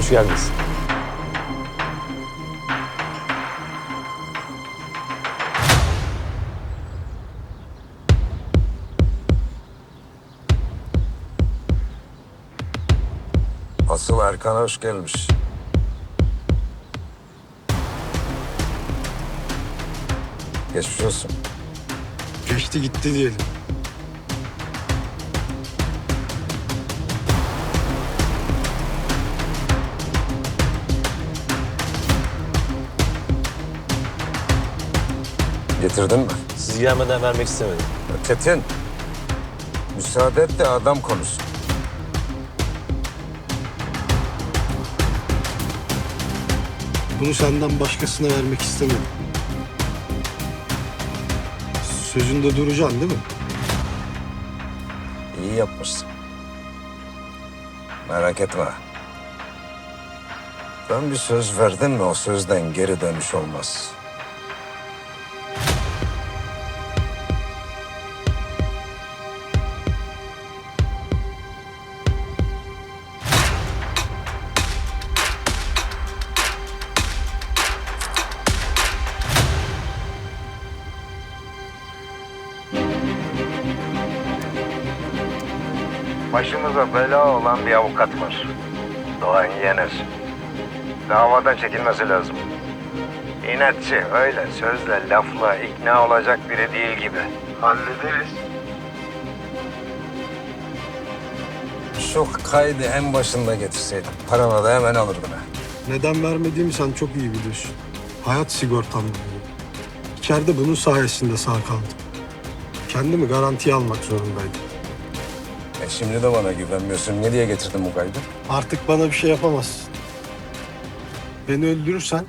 Hoş geldiniz. Asıl Erkan hoş gelmiş. Geçmiş olsun. Geçti gitti diyelim. Getirdin mi? Siz gelmeden vermek istemedim. Çetin. Müsaade et de adam konuşsun. Bunu senden başkasına vermek istemiyorum. Sözünde duracaksın değil mi? İyi yapmışsın. Merak etme. Ben bir söz verdim mi o sözden geri dönüş olmaz. Başımıza bela olan bir avukat var. Doğan Yener. Davadan çekilmesi lazım. İnatçı, öyle sözle, lafla ikna olacak biri değil gibi. Hallederiz. Şu kaydı en başında getirseydin, paranı da hemen alırdın ha. Neden vermediğimi sen çok iyi biliyorsun. Hayat sigortam bu. İçeride bunun sayesinde sağ kaldım. Kendimi garantiye almak zorundaydım. E şimdi de bana güvenmiyorsun. Ne diye getirdin bu kaydı? Artık bana bir şey yapamazsın. Beni öldürürsen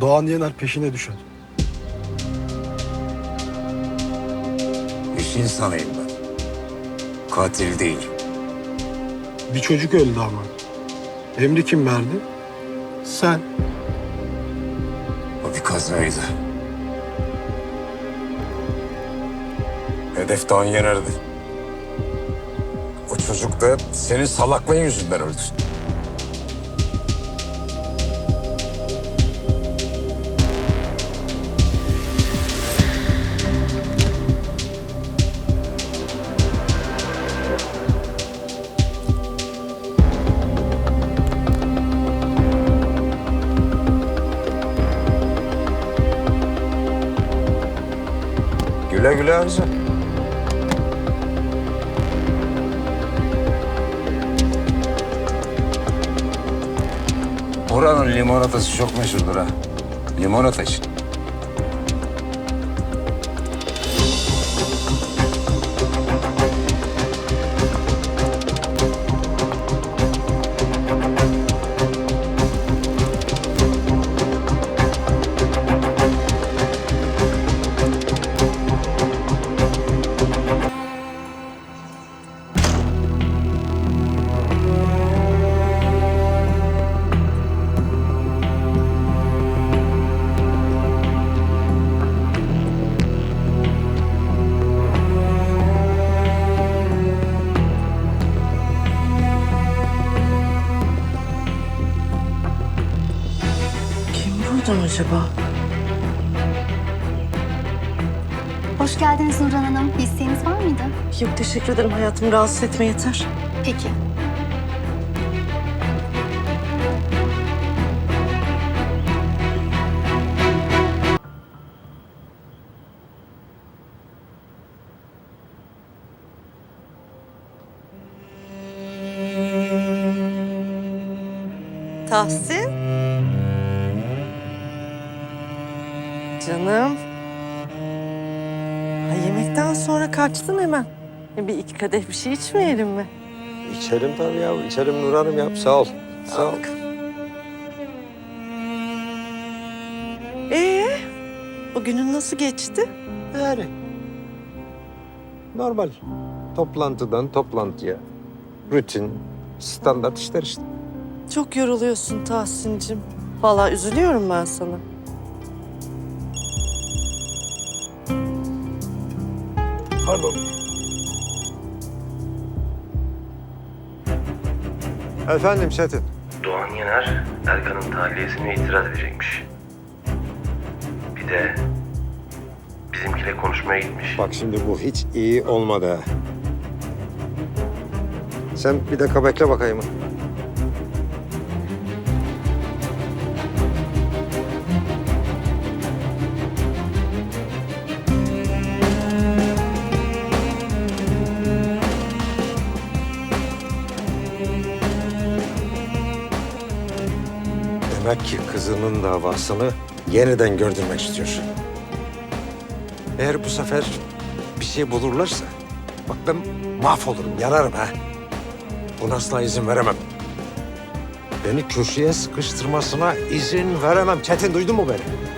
Doğan Yener peşine düşer. İş insanıyım ben. Katil değil. Bir çocuk öldü ama. Emri kim verdi? Sen. O bir kazaydı. Hedef Doğan Yener'di. Çocuk da senin salaklığın yüzünden öldü. Güle güle harca. Buranın limonatası çok meşhurdur ha. Limonata için. Adam acaba? Hoş geldiniz Nurhan Hanım. Bir isteğiniz var mıydı? Yok teşekkür ederim hayatım rahatsız etme yeter. Peki. Tahsin. Canım. Ha, yemekten sonra kaçtın hemen. E, Bir iki kadeh bir şey içmeyelim mi? İçerim tabii ya. İçerim Nur Hanım ya. Sağ ol. Sağ ol. Ee, bugünün nasıl geçti? Yani. Normal. Toplantıdan toplantıya. Rutin, standart işler işte. Çok yoruluyorsun Tahsin'cim. Vallahi üzülüyorum ben sana. Pardon. Efendim Çetin. Doğan Yener Erkan'ın tahliyesine itiraz edecekmiş. Bir de bizimkiyle konuşmaya gitmiş. Bak şimdi bu hiç iyi olmadı. Sen bir dakika bekle bakayım. Demek ki kızının davasını yeniden gördürmek istiyor. Eğer bu sefer bir şey bulurlarsa bak ben mahvolurum, yanarım ha. Buna asla izin veremem. Beni köşeye sıkıştırmasına izin veremem. Çetin duydun mu beni?